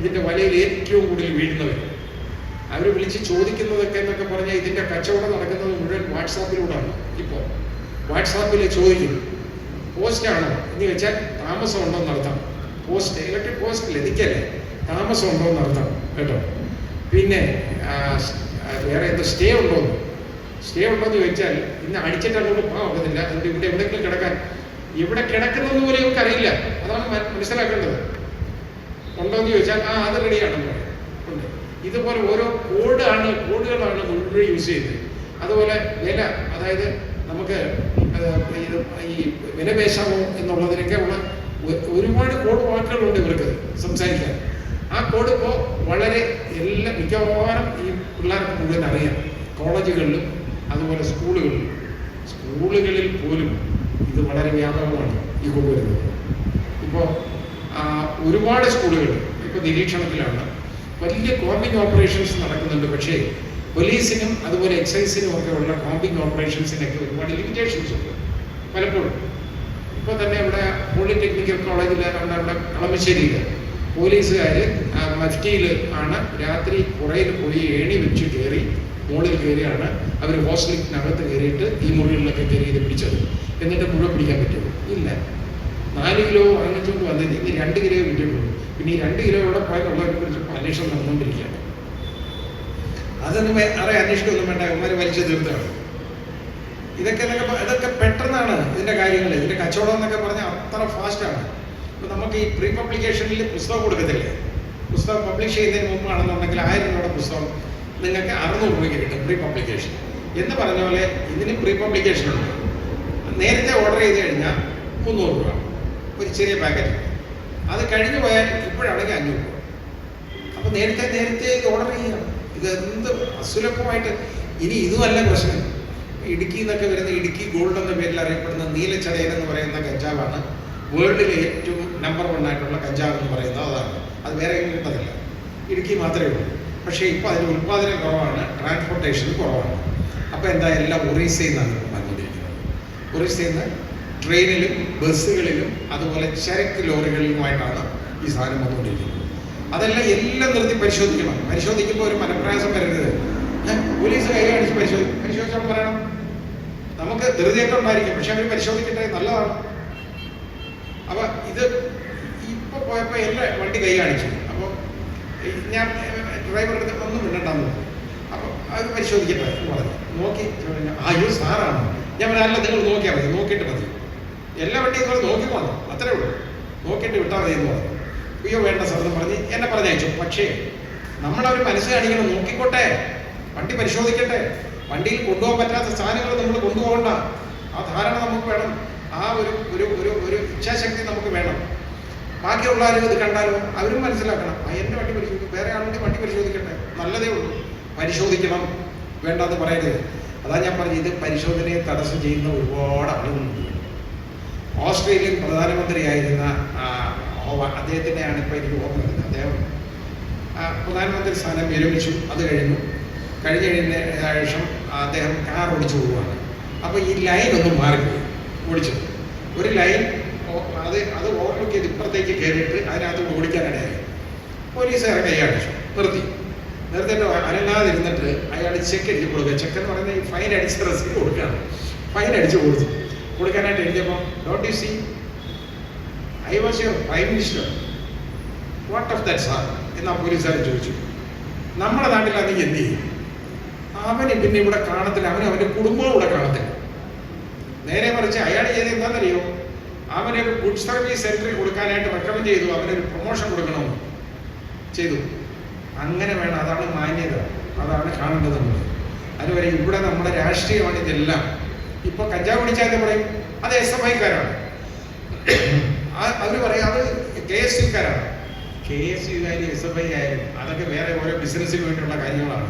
ഇതിന്റെ വലയിൽ ഏറ്റവും കൂടുതൽ വീഴുന്നവർ. അവർ വിളിച്ച് ചോദിക്കുന്നതൊക്കെ എന്നൊക്കെ പറഞ്ഞാൽ ഇതിന്റെ കച്ചവടം നടക്കുന്നത് മുഴുവൻ വാട്സാപ്പിലൂടെയാണ് ഇപ്പോ വാട്സാപ്പിൽ ചോദിക്കും പോസ്റ്റാണോ? എന്ന് വെച്ചാൽ താമസം ഉണ്ടോ? നടത്താം. പോസ്റ്റ് ഇലക്ട്രിക് പോസ്റ്റ് ലഭിക്കല്ലേ താമസം ഉണ്ടോ? നടത്താം കേട്ടോ? പിന്നെ വേറെ എന്തോ സ്റ്റേ ഉണ്ടോ? സ്റ്റേ ഉണ്ടോ? എന്ന് ചോദിച്ചാൽ ഇന്ന് അടിച്ചിട്ട് അങ്ങോട്ട് പോകാൻ ഒക്കത്തില്ല. അതുകൊണ്ട് ഇവിടെ എവിടെയെങ്കിലും കിടക്കാൻ. ഇവിടെ കിടക്കുന്നത് പോലും ഇവർക്ക് അറിയില്ല. അതാണ് മനസ്സിലാക്കേണ്ടത്. ഉണ്ടോ എന്ന് ചോദിച്ചാൽ ആ അത് റെഡിയാണെന്ന് ഇതുപോലെ ഓരോ കോഡാണ് കോഡുകളാണ് മുഴുവൻ യൂസ് ചെയ്യുന്നത്. അതുപോലെ വില അതായത് നമുക്ക് ഇത് ഈ വിലപേശാമോ എന്നുള്ളതിനൊക്കെ ഉള്ള ഒരുപാട് കോഡ് വാക്കുകളുണ്ട് ഇവർക്ക് സംസാരിക്കാൻ. ആ കോഡ് ഇപ്പോൾ വളരെ എല്ലാ മിക്കവാറും ഈ പിള്ളേർക്ക് മുഴുവൻ അറിയാം. കോളേജുകളിലും അതുപോലെ സ്കൂളുകളിലും. സ്കൂളുകളിൽ പോലും ഇത് വളരെ വ്യാപകമാണ് ഈ കൊണ്ടുവരുന്നത് ഇപ്പോൾ ഒരുപാട് സ്കൂളുകൾ ഇപ്പോൾ നിരീക്ഷണത്തിലാണ്. വലിയ കോമ്പിംഗ് ഓപ്പറേഷൻസ് നടക്കുന്നുണ്ട്. പക്ഷേ പോലീസിനും അതുപോലെ എക്സൈസിനും ഒക്കെ ഉള്ള കോമ്പിംഗ് ഓപ്പറേഷൻസിനൊക്കെ ഒരുപാട് ലിമിറ്റേഷൻസ് ഉണ്ട്. പലപ്പോഴും. ഇപ്പോൾ തന്നെ ഇവിടെ പോളിടെക്നിക്കൽ കോളേജിൽ അവിടെ കളമശ്ശേരിയിൽ പോലീസുകാർ മഫ്റ്റിയിൽ ആണ് രാത്രി പുറയിൽ പോയി ഏണി വെച്ച് കയറി മുകളിൽ കയറിയാണ് അവർ ഹോസ്റ്റലിനകത്ത് കയറിയിട്ട് ഈ മുറികളിലൊക്കെ കയറി ഇത് പിടിച്ചത്. എന്നിട്ട് മുഴുവൻ പിടിക്കാൻ പറ്റുമോ? ഇല്ല. നാല് കിലോ വാങ്ങിച്ചുകൊണ്ട് വന്നത് ഇനി രണ്ട് കിലോ വിറ്റിട്ടുള്ളൂ പിന്നെ ഈ രണ്ട് കിലോ ഇവിടെ പോയ കുറിച്ച് അന്വേഷണം നടന്നുകൊണ്ടിരിക്കുകയാണ്. അതൊന്നും അറേ അന്വേഷിക്കൊന്നും വേണ്ട അവന്മാർ വലിച്ചു തീർത്താണ് ഇതൊക്കെ ഇതൊക്കെ പെട്ടെന്നാണ് ഇതിന്റെ കാര്യങ്ങൾ ഇതിന്റെ കച്ചവടം എന്നൊക്കെ പറഞ്ഞാൽ അത്ര ഫാസ്റ്റാണ് ഇപ്പൊ നമുക്ക് ഈ പ്രീ പബ്ലിക്കേഷനിൽ പുസ്തകം കൊടുക്കത്തില്ലേ? പുസ്തകം പബ്ലിഷ് ചെയ്യുന്നതിന് മുമ്പാണെന്നുണ്ടെങ്കിൽ ആയിരം രൂപയുടെ പുസ്തകം നിങ്ങൾക്ക് അറുന്നൂറ് രൂപയ്ക്ക് കിട്ടും പ്രീ പബ്ലിക്കേഷൻ എന്ന് പറഞ്ഞ പോലെ ഇതിന് പ്രീ പബ്ലിക്കേഷൻ ഉണ്ട്. നേരത്തെ ഓർഡർ ചെയ്ത് കഴിഞ്ഞാൽ മുന്നൂറ് രൂപ. ഒരു ചെറിയ പാക്കറ്റ് അത് കഴിഞ്ഞു പോയാൽ ഇപ്പോഴാണെങ്കിൽ അഞ്ഞൂറ് രൂപ. അപ്പം നേരത്തെ നേരത്തെ ഓർഡർ ചെയ്യാം ഇത് എന്ത് അസുലഭമായിട്ട് ഇനി ഇതുമല്ല പ്രശ്നം. ഇടുക്കി എന്നൊക്കെ വരുന്ന ഇടുക്കി ഗോൾഡ് എന്ന പേരിൽ അറിയപ്പെടുന്ന നീലച്ചടയൻ എന്ന് പറയുന്ന കഞ്ചാവാണ് വേൾഡിലെ ഏറ്റവും നമ്പർ വൺ ആയിട്ടുള്ള കഞ്ചാവ് എന്ന് പറയുന്നത്. അതാണ്. അത് വേറെ കിട്ടത്തില്ല. ഇടുക്കി മാത്രമേ ഉള്ളൂ. പക്ഷേ ഇപ്പോൾ അതിന് ഉൽപ്പാദനം കുറവാണ്. ട്രാൻസ്പോർട്ടേഷൻ കുറവാണ്. അപ്പോൾ എന്താ എല്ലാം ഒറീസയിൽ നിന്നാണ് വന്നുകൊണ്ടിരിക്കുന്നത്. ഒറീസയിൽ നിന്ന് ട്രെയിനിലും ബസ്സുകളിലും അതുപോലെ ചരക്ക് ലോറികളിലുമായിട്ടാണ് ഈ സാധനം വന്നുകൊണ്ടിരിക്കുന്നത്. അതെല്ലാം എല്ലാം നിർത്തി പരിശോധിക്കണം. പരിശോധിക്കുമ്പോൾ ഒരു മനപ്രയാസം വരരുത്. പോലീസ് കൈ അടിച്ച് പരിശോധി പരിശോധിച്ചാൽ പറയണം നമുക്ക് ധൃതിയൊക്കെ ഉണ്ടായിരിക്കും പക്ഷെ അവർ പരിശോധിക്കട്ടെ? നല്ലതാണ്. അപ്പൊ ഇത് ഇപ്പൊ പോയപ്പോ എല്ലാ വണ്ടി കൈ കാണിച്ചു. അപ്പൊ ഞാൻ ഡ്രൈവറുടെ ഒന്നും വിടണ്ടെന്ന് അപ്പൊ അത് പരിശോധിക്കട്ടെ പറഞ്ഞു. നോക്കി അയ്യോ സാറാണ്. ഞാൻ പറഞ്ഞല്ല നിങ്ങൾ നോക്കിയാൽ മതി. നോക്കിയിട്ട് മതി. എല്ലാ വണ്ടിയും നിങ്ങൾ നോക്കിക്കോണം അത്രേ ഉള്ളൂ. നോക്കിയിട്ട് വിട്ടാൽ മതി എന്ന് പറഞ്ഞു. അയ്യോ വേണ്ട എന്ന് പറഞ്ഞ് എന്നെ പറഞ്ഞയച്ചു. പക്ഷേ നമ്മളവർ മനസ്സ് കാണിക്കണം. നോക്കിക്കോട്ടെ. വണ്ടി പരിശോധിക്കട്ടെ. വണ്ടിയിൽ കൊണ്ടുപോകാൻ പറ്റാത്ത സാധനങ്ങൾ നമ്മൾ കൊണ്ടുപോകണ്ട. ആ ധാരണ നമുക്ക് വേണം. ആ ഒരു ഒരു ഒരു ഒരു ഇച്ഛാശക്തി നമുക്ക് വേണം. ബാക്കിയുള്ള ആരും ഇത് കണ്ടാലോ? അവരും മനസ്സിലാക്കണം. ആ എന്റെ വണ്ടി പരിശോധിക്കും വേറെ ആളുടെ വണ്ടി പരിശോധിക്കട്ടെ. നല്ലതേ ഉള്ളൂ. പരിശോധിക്കണം. വേണ്ടെന്ന് പറയരുത്. അതാ ഞാൻ പറഞ്ഞത് ഇത് പരിശോധനയെ തടസ്സം ചെയ്യുന്ന ഒരുപാട് ആളുകളുണ്ട്. ഓസ്ട്രേലിയൻ പ്രധാനമന്ത്രിയായിരുന്ന അദ്ദേഹത്തിന്റെയാണ് ഇപ്പോൾ എനിക്ക് ഓർമ്മ അദ്ദേഹം പ്രധാനമന്ത്രി സ്ഥാനം വിരമിച്ചു. അത് കഴിഞ്ഞു. കഴിഞ്ഞ കഴിഞ്ഞ ശേഷം അദ്ദേഹം കാർ ഓടിച്ചു പോവുകയാണ്. അപ്പോൾ ഈ ലൈൻ ഒന്നും മാറിപ്പോയി. ഓടിച്ചത്. ഒരു ലൈൻ അത് അത് ഓവർലുക്ക് ഇപ്പുറത്തേക്ക് കയറിയിട്ട് അതിനകത്ത് ഓടിക്കാനിടയായി പോലീസുകാരെ കൈയടിച്ചു നിർത്തി. നിർത്തിയിട്ട് അനങ്ങാതിരുന്നിട്ട് അയാൾ ചെക്ക് എഴുതി കൊടുക്കുക. ചെക്ക് എന്ന് പറയുന്നത് ഈ ഫൈൻ അടിച്ച് റെസിപ്റ്റ് കൊടുക്കുകയാണ്. ഫൈൻ അടിച്ച് കൊടുത്തു. കൊടുക്കാനായിട്ട് എഴുതിയപ്പോൾ dot you see? I was your prime minister what of that sir എന്നാ പോലീസുകാരൻ ചോദിച്ചു. നമ്മുടെ നാട്ടിലാണെങ്കിൽ എന്ത് ചെയ്യും? അവന് പിന്നെ ഇവിടെ കാണത്തില്ല. അവന് അവന്റെ കുടുംബവും ഇവിടെ കാണത്തില്ല. നേരെ മറിച്ച് അയാൾ ചെയ്ത് എന്താണെന്നറിയോ? അവനൊരു ഗുഡ് സർവീസ് സെന്ററിൽ കൊടുക്കാനായിട്ട് റെക്കമെൻഡ് ചെയ്തു. അവനൊരു പ്രൊമോഷൻ കൊടുക്കണമെന്ന് ചെയ്തു. അങ്ങനെ വേണം. അതാണ് മാന്യത. അതാണ് കാണേണ്ടത് നമ്മൾ അതുവരെ ഇവിടെ നമ്മുടെ രാഷ്ട്രീയമാണ് ഇതെല്ലാം. ഇപ്പൊ കഞ്ചാവ് പിടിച്ചാൽ പറയും? അത് എസ് എഫ് ഐക്കാരാണ്. അവർ പറയും അത് കെ എസ് യുക്കാരാണ് കെ എസ് യുകാരും എസ് എഫ് ഐ ആയാലും അതൊക്കെ വേറെ ഓരോ ബിസിനസ്സിന് വേണ്ടിയുള്ള കാര്യങ്ങളാണ്.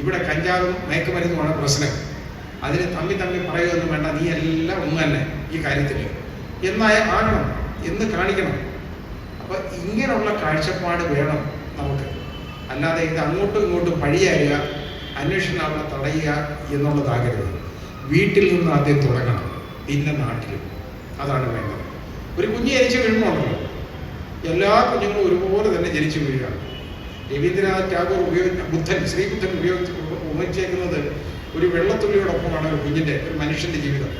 ഇവിടെ കഞ്ചാവും മയക്കുമരുന്നുമാണ് പ്രശ്നം. അതിന് തമ്മി തമ്മി പറയുകയൊന്നും വേണ്ട. നീ എല്ലാം ഒന്ന് തന്നെ ഈ കാര്യത്തിൽ എന്നായ ആകണം. എന്ന് കാണിക്കണം. അപ്പൊ ഇങ്ങനെയുള്ള കാഴ്ചപ്പാട് വേണം നമുക്ക്. അല്ലാതെ ഇത് അങ്ങോട്ടും ഇങ്ങോട്ടും പഴിയാകുക അന്വേഷണം അവിടെ തടയുക എന്നുള്ളതാകരുത്. വീട്ടിൽ നിന്ന് ആദ്യം തുടങ്ങണം. ഇന്ന നാട്ടിലും. അതാണ് വേണ്ടത്. ഒരു കുഞ്ഞ് ജനിച്ച് വീഴുന്നുണ്ടല്ലോ. എല്ലാ കുഞ്ഞുങ്ങളും ഒരുപോലെ തന്നെ ജനിച്ചു വീഴുകയാണ്. രവീന്ദ്രനാഥ് ടാഗോർ ഉപയോഗിച്ച ബുദ്ധൻ ശ്രീബുദ്ധൻ ഉപയോഗിച്ച് ഉപയോഗിച്ചേക്കുന്നത് ഒരു വെള്ളത്തുള്ളിയോടൊപ്പമാണ് ഒരു കുഞ്ഞിന്റെ ഒരു മനുഷ്യന്റെ ജീവിതം.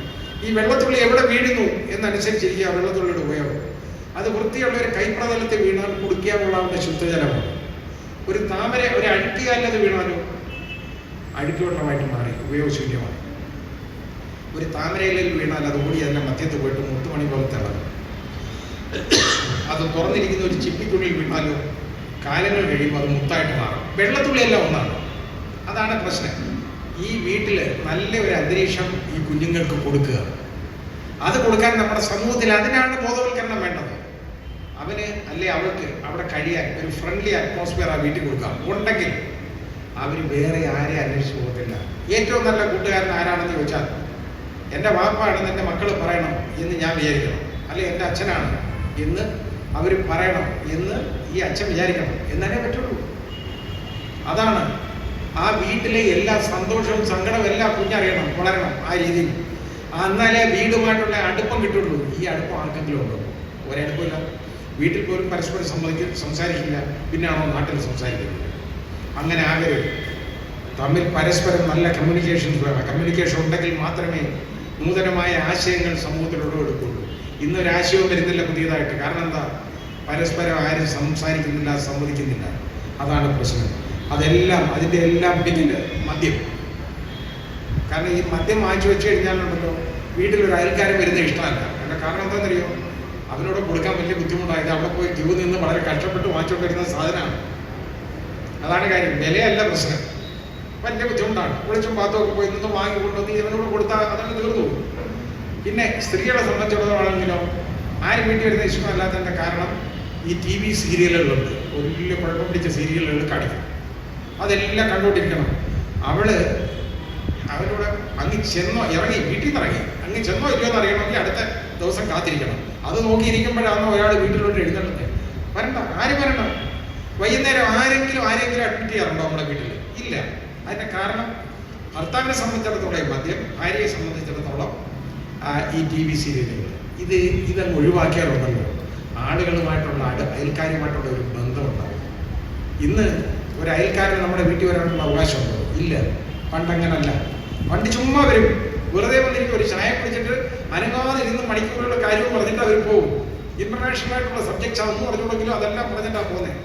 ഈ വെള്ളത്തുള്ളി എവിടെ വീഴുന്നു എന്നനുസരിച്ചിരിക്കുക ആ വെള്ളത്തുള്ളിയുടെ ഉപയോഗം. അത് വൃത്തിയുള്ള ഒരു കൈപ്രതലത്തിൽ വീണാൽ കുടിക്കാൻ കൊള്ളാവുന്ന ശുദ്ധജലമാണ്. ഒരു താമര ഒരു അഴുക്കിയാലത് വീണാലും അഴുക്കുവെള്ളമായിട്ട് മാറി ഉപയോഗശൂന്യമായി ഒരു താമരയിലേക്ക് വീണാൽ അത് ഓടി അതിന്റെ മധ്യത്ത് പോയിട്ട് മുത്തുമണി പോലെ തിളങ്ങും. അത് തുറന്നിരിക്കുന്ന ഒരു ചിപ്പിക്കുള്ളിൽ വീണാലോ കാലങ്ങൾ കഴിയുമ്പോൾ അത് മുത്തായിട്ട് മാറും. വെള്ളത്തുള്ളിയെല്ലാം ഒന്നാണ്. അതാണ് പ്രശ്നം. ഈ വീട്ടിൽ നല്ല ഒരു അന്തരീക്ഷം ഈ കുഞ്ഞുങ്ങൾക്ക് കൊടുക്കുക. അത് കൊടുക്കാൻ നമ്മുടെ സമൂഹത്തിൽ അതിനാണ് ബോധവൽക്കരണം വേണ്ടത്. അവന് അല്ലെ അവൾക്ക് അവിടെ കഴിയാൻ ഒരു ഫ്രണ്ട്ലി അറ്റ്മോസ്ഫിയർ ആ വീട്ടിൽ കൊടുക്കാം. ഉണ്ടെങ്കിൽ അവർ വേറെ ആരെ അന്വേഷിച്ച് പോകത്തില്ല. ഏറ്റവും നല്ല കൂട്ടുകാരൻ ആരാണെന്ന് ചോദിച്ചാൽ എന്റെ വാപ്പാണെന്ന് എന്റെ മക്കൾ പറയണം എന്ന് ഞാൻ വിചാരിക്കണം. അല്ലെ എന്റെ അച്ഛനാണ് എന്ന് അവർ പറയണം എന്ന് ഈ അച്ഛൻ വിചാരിക്കണം. എന്നാലേ പറ്റുള്ളൂ. അതാണ് ആ വീട്ടിലെ എല്ലാ സന്തോഷവും സങ്കടവും എല്ലാം കുഞ്ഞറിയണം വളരണം ആ രീതിയിൽ. എന്നാലേ വീടുമായിട്ടുള്ള അടുപ്പം കിട്ടുള്ളൂ. ഈ അടുപ്പം ആർക്കെങ്കിലും ഉണ്ടോ? ഒരടുപ്പില്ല വീട്ടിൽ പോലും പരസ്പരം സമ്മതിക്കും സംസാരിക്കില്ല. പിന്നാണോ നാട്ടിൽ സംസാരിക്കുന്നത്? അങ്ങനെ ആകരുത് തമ്മിൽ പരസ്പരം നല്ല കമ്മ്യൂണിക്കേഷൻസ് വേണം. കമ്മ്യൂണിക്കേഷൻ ഉണ്ടെങ്കിൽ മാത്രമേ നൂതനമായ ആശയങ്ങൾ സമൂഹത്തിൽ ഇന്നൊരു ഇന്നൊരാശയവും വരുന്നില്ല പുതിയതായിട്ട്. കാരണം എന്താ? പരസ്പരം ആരും സംസാരിക്കുന്നില്ല സമ്മതിക്കുന്നില്ല അതാണ് പ്രശ്നം. അതെല്ലാം അതിന്റെ എല്ലാം പിന്നിൽ മദ്യം. കാരണം ഈ മദ്യം വാങ്ങിച്ചു വെച്ച് കഴിഞ്ഞാലുണ്ടല്ലോ വീട്ടിലൊരു അയൽക്കാരൻ വരുന്ന ഇഷ്ടമല്ല. അതിന്റെ കാരണം എന്താണെന്നറിയോ? അവനോട് കൊടുക്കാൻ വലിയ ബുദ്ധിമുട്ടായത് അവിടെ പോയി ക്യൂ നിന്ന് വളരെ കഷ്ടപ്പെട്ട് വാങ്ങിച്ചുകൊണ്ടിരുന്ന സാധനമാണ്. അതാണ് കാര്യം. വിലയല്ല പ്രശ്നം. വലിയ ബുദ്ധിമുട്ടാണ്. ഒളിച്ചും പാത്രമൊക്കെ പോയി നിന്ന് വാങ്ങി കൊണ്ടുവന്ന് ഇവനോട് കൊടുത്താൽ അതങ്ങ് തീർന്നു. പിന്നെ സ്ത്രീകളെ സംബന്ധിച്ചിടത്തോളാണെങ്കിലോ ആരും വീട്ടിൽ വരുന്ന ഇഷ്ടമല്ലാത്തതിന്റെ കാരണം ഈ ടി വി സീരിയലുകളുണ്ട്. വലിയ കുഴപ്പം പിടിച്ച സീരിയലുകൾ കാണിക്കും. അതെല്ലാം കണ്ടുകൊണ്ടിരിക്കണം. അവൾ അവരോട് അങ്ങ് ചെന്നോ ഇറങ്ങി വീട്ടിൽ നിന്ന് ഇറങ്ങി. അങ്ങ് ചെന്നോ ഇല്ലയോ എന്ന് അറിയണമെങ്കിൽ അടുത്ത ദിവസം കാത്തിരിക്കണം. അത് നോക്കിയിരിക്കുമ്പോഴാണ് ഒരാൾ വീട്ടിലോട്ട് എഴുന്നേണ്ടത് വരണ്ട ആരും വരണ്ട വൈകുന്നേരം ആരെങ്കിലും ആരെങ്കിലും അഡ്മിറ്റ് ചെയ്യാറുണ്ടോ നമ്മുടെ വീട്ടിൽ ഇല്ല. അതിന്റെ കാരണം ഭർത്താവിനെ സംബന്ധിച്ചിടത്തോളം മദ്യം ഭാര്യയെ സംബന്ധിച്ചിടത്തോളം ഈ ടി വി സീരിയലുകൾ. ഇത് ഇതങ്ങ് ഒഴിവാക്കിയാലുണ്ടല്ലോ. ആളുകളുമായിട്ടുള്ള അട അയൽക്കാരുമായിട്ടുള്ള ഒരു ബന്ധമുണ്ടാവും. ഇന്ന് ഒരു അയൽക്കാരന് നമ്മുടെ വീട്ടിൽ വരാനുള്ള അവകാശമുണ്ടോ? ഇല്ല. പണ്ടങ്ങനല്ല. പണ്ട് ചുമ്മാ വരും. വെറുതെ വന്നിരിക്കും. ഒരു ചായ കുടിച്ചിട്ട് അനങ്ങാതെ ഇരുന്ന് മണിക്കൂറുകളുടെ കാര്യവും പറഞ്ഞിട്ട് അവർ പോകും ആയിട്ടുള്ള സബ്ജക്ട്സ് അതൊന്നും പറഞ്ഞുകൊണ്ടെങ്കിലും അതെല്ലാം പറഞ്ഞിട്ടാണ് പോകുന്നത്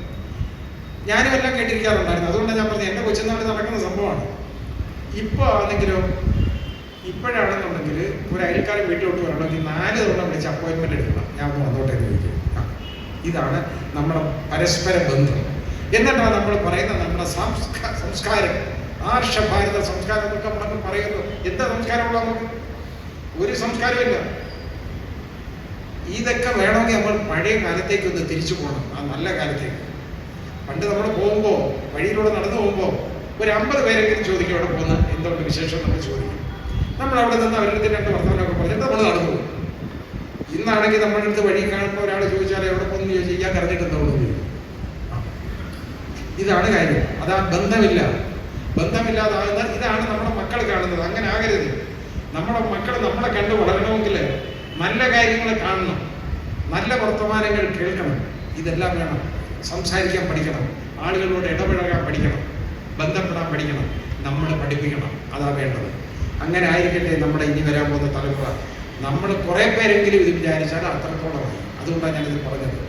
ഞാനും എല്ലാം കേട്ടിരിക്കാറുണ്ടായിരുന്നു. അതുകൊണ്ടാണ് ഞാൻ പറഞ്ഞത് എന്റെ കൊച്ചുന്നാട് നടക്കുന്ന സംഭവമാണ്. ഇപ്പോൾ ആണെങ്കിലോ ഇപ്പോഴാണെന്നുണ്ടെങ്കിൽ ഒരു അയൽക്കാരൻ വീട്ടിലോട്ട് വരണമെങ്കിൽ നാല് തവണ വിളിച്ച് അപ്പോയിൻമെന്റ് എടുക്കണം. ഞാൻ വന്നോട്ടെ ഇതാണ് നമ്മുടെ പരസ്പര ബന്ധം. എന്നിട്ടാണ് നമ്മൾ പറയുന്ന നമ്മുടെ സംസ്കാ സംസ്കാരം. ആർഷ ഭാരത സംസ്കാരം എന്നൊക്കെ നമ്മൾ പറയുന്നു. എന്താ സംസ്കാരമുള്ള ഒരു സംസ്കാരമില്ല ഇതൊക്കെ വേണമെങ്കിൽ നമ്മൾ പഴയ കാലത്തേക്ക് ഒന്ന് തിരിച്ചു പോകണം. ആ നല്ല കാലത്തേക്ക്. പണ്ട് നമ്മൾ പോകുമ്പോൾ വഴിയിലൂടെ നടന്നു പോകുമ്പോൾ ഒരു അമ്പത് പേരെങ്കിലും ചോദിക്കും അവിടെ പോകുന്ന എന്തുകൊണ്ട് വിശേഷം എന്നൊക്കെ ചോദിക്കും. നമ്മൾ അവിടെ നിന്ന് അവരുടെ രണ്ട് വർത്തമാനമൊക്കെ പറഞ്ഞിട്ട് നമ്മൾ നടന്നു പോകും ഇന്നാണെങ്കിൽ നമ്മുടെ അടുത്ത് വഴി കാണുമ്പോൾ ഒരാൾ ചോദിച്ചാൽ എവിടെ പോകുന്നു ചോദിച്ചാൽ ഇയാൾ അറിഞ്ഞിട്ട് എന്താ ഇതാണ് കാര്യം. അതാ ബന്ധമില്ല. ബന്ധമില്ലാതാകുന്ന ഇതാണ് നമ്മുടെ മക്കൾ കാണുന്നത്. അങ്ങനെ ആകരുത്. നമ്മുടെ മക്കൾ നമ്മളെ കണ്ട് വളരണമെങ്കിൽ നല്ല കാര്യങ്ങൾ കാണണം. നല്ല വർത്തമാനങ്ങൾ കേൾക്കണം. ഇതെല്ലാം വേണം. സംസാരിക്കാൻ പഠിക്കണം. ആളുകളോട് ഇടപഴകാൻ പഠിക്കണം. ബന്ധപ്പെടാൻ പഠിക്കണം. നമ്മൾ പഠിപ്പിക്കണം. അതാ വേണ്ടത്. അങ്ങനെ ആയിരിക്കട്ടെ നമ്മുടെ ഇനി വരാൻ പോകുന്ന തലമുറ. നമ്മൾ കുറേ പേരെങ്കിലും ഇത് വിചാരിച്ചാൽ അത്രത്തോളമായി അതുകൊണ്ടാണ് ഞാനിത് പറഞ്ഞത്.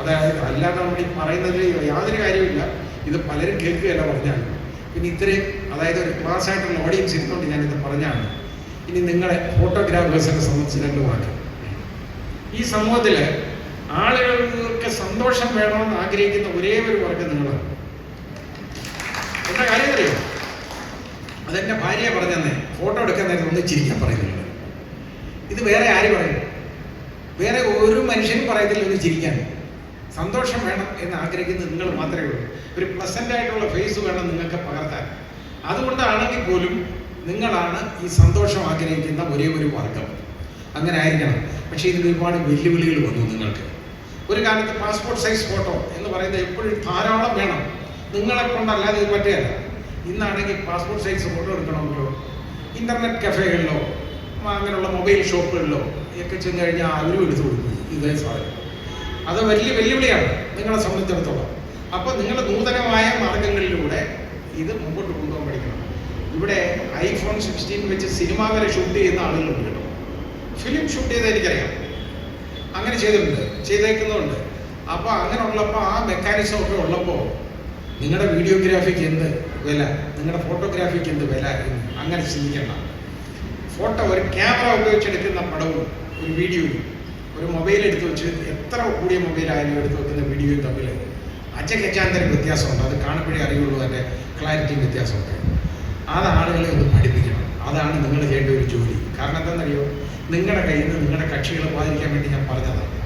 അതായത് അല്ലാതെ നമ്മൾ ഈ പറയുന്നതിൽ യാതൊരു കാര്യമില്ല ഇത് പലരും കേൾക്കുകയല്ല പറഞ്ഞാണ്. പിന്നെ ഇത്രയും അതായത് ഒരു ക്ലാസ് ആയിട്ടുള്ള ഓഡിയൻസ് ഇരുന്നുകൊണ്ട് ഞാനിത് പറഞ്ഞാണ്. ഇനി നിങ്ങളെ ഫോട്ടോഗ്രാഫേഴ്സിനെ സംബന്ധിച്ച് രണ്ട് വാക്ക്. ഈ സമൂഹത്തിൽ ആളുകൾക്ക് സന്തോഷം വേണമെന്ന് ആഗ്രഹിക്കുന്ന ഒരേ ഒരു വർഗം നിങ്ങളാണ് എന്താ കാര്യം അറിയോ? അതെന്റെ ഭാര്യ പറഞ്ഞെന്നേ. ഫോട്ടോ എടുക്കാൻ നേരത്തെ ഒന്ന് ചിരിക്കാൻ പറയുന്നുണ്ട്. ഇത് വേറെ ആര് പറയും? വേറെ ഒരു മനുഷ്യനും പറയത്തില്ല ഒന്ന് ചിരിക്കാൻ. സന്തോഷം വേണം എന്ന് ആഗ്രഹിക്കുന്നത് നിങ്ങൾ മാത്രമേ ഉള്ളൂ. ഒരു പ്ലസന്റ് ആയിട്ടുള്ള ഫേസ് വേണം നിങ്ങൾക്ക് പകർത്താൻ. അതുകൊണ്ടാണെങ്കിൽ പോലും നിങ്ങളാണ് ഈ സന്തോഷം ആഗ്രഹിക്കുന്ന ഒരേ ഒരു വർഗം. അങ്ങനെ ആയിരിക്കണം. പക്ഷേ ഇതിന് ഒരുപാട് വെല്ലുവിളികൾ വന്നു നിങ്ങൾക്ക്. ഒരു കാലത്ത് പാസ്പോർട്ട് സൈസ് ഫോട്ടോ എന്ന് പറയുന്നത് എപ്പോഴും ധാരാളം വേണം. നിങ്ങളെ കൊണ്ടല്ലാതെ ഇത് പറ്റുകയല്ല. ഇന്നാണെങ്കിൽ പാസ്പോർട്ട് സൈസ് ഫോട്ടോ എടുക്കണമെങ്കിലോ? ഇന്റർനെറ്റ് കഫേകളിലോ അങ്ങനെയുള്ള മൊബൈൽ ഷോപ്പുകളിലോ ഒക്കെ ചെന്ന് കഴിഞ്ഞാൽ അവരും എടുത്തു കൊടുക്കും. ഇതേ സാധനം. അത് വലിയ വെല്ലുവിളിയാണ് നിങ്ങളെ സംബന്ധിച്ചിടത്തോളം. അപ്പോൾ നിങ്ങൾ നൂതനമായ മാർഗങ്ങളിലൂടെ ഇത് മുമ്പോട്ട് കൊണ്ടുപോകാൻ പഠിക്കണം. ഇവിടെ ഐഫോൺ സിക്സ്റ്റീൻ വെച്ച് സിനിമ വരെ ഷൂട്ട് ചെയ്യുന്ന ആളുകളുണ്ട് കേട്ടോ. ഫിലിം ഷൂട്ട് ചെയ്ത് എനിക്കറിയാം. അങ്ങനെ ചെയ്തിട്ടുണ്ട്. ചെയ്തേക്കുന്നുണ്ട് അപ്പോൾ അങ്ങനെ ഉള്ളപ്പോൾ ആ മെക്കാനിസം ഒക്കെ ഉള്ളപ്പോൾ നിങ്ങളുടെ വീഡിയോഗ്രാഫിക്ക് എന്ത് വില? നിങ്ങളുടെ ഫോട്ടോഗ്രാഫിക്ക് എന്ത് വില എന്ന് അങ്ങനെ ചിന്തിക്കണം ഫോട്ടോ ഒരു ക്യാമറ ഉപയോഗിച്ചെടുക്കുന്ന പടവും ഒരു വീഡിയോയും ഒരു മൊബൈൽ എടുത്ത് വെച്ച് എത്ര കൂടിയ മൊബൈലായാലും എടുത്ത് വെക്കുന്ന വീഡിയോയും തമ്മിൽ അജഗജാന്തര വ്യത്യാസമുണ്ട്. അത് കാണുമ്പോഴേ അറിയുള്ളൂ അതിന്റെ ക്ലാരിറ്റിയും വ്യത്യാസമുണ്ട് അത് ആളുകളെ ഒന്ന് പഠിപ്പിക്കണം. അതാണ് നിങ്ങൾ ചെയ്യേണ്ട ഒരു ജോലി. കാരണം എന്താണെന്നറിയോ? നിങ്ങളുടെ കയ്യിൽ നിന്ന് നിങ്ങളുടെ കക്ഷികളെ ബാധിക്കാൻ വേണ്ടി ഞാൻ പറഞ്ഞതാണ്.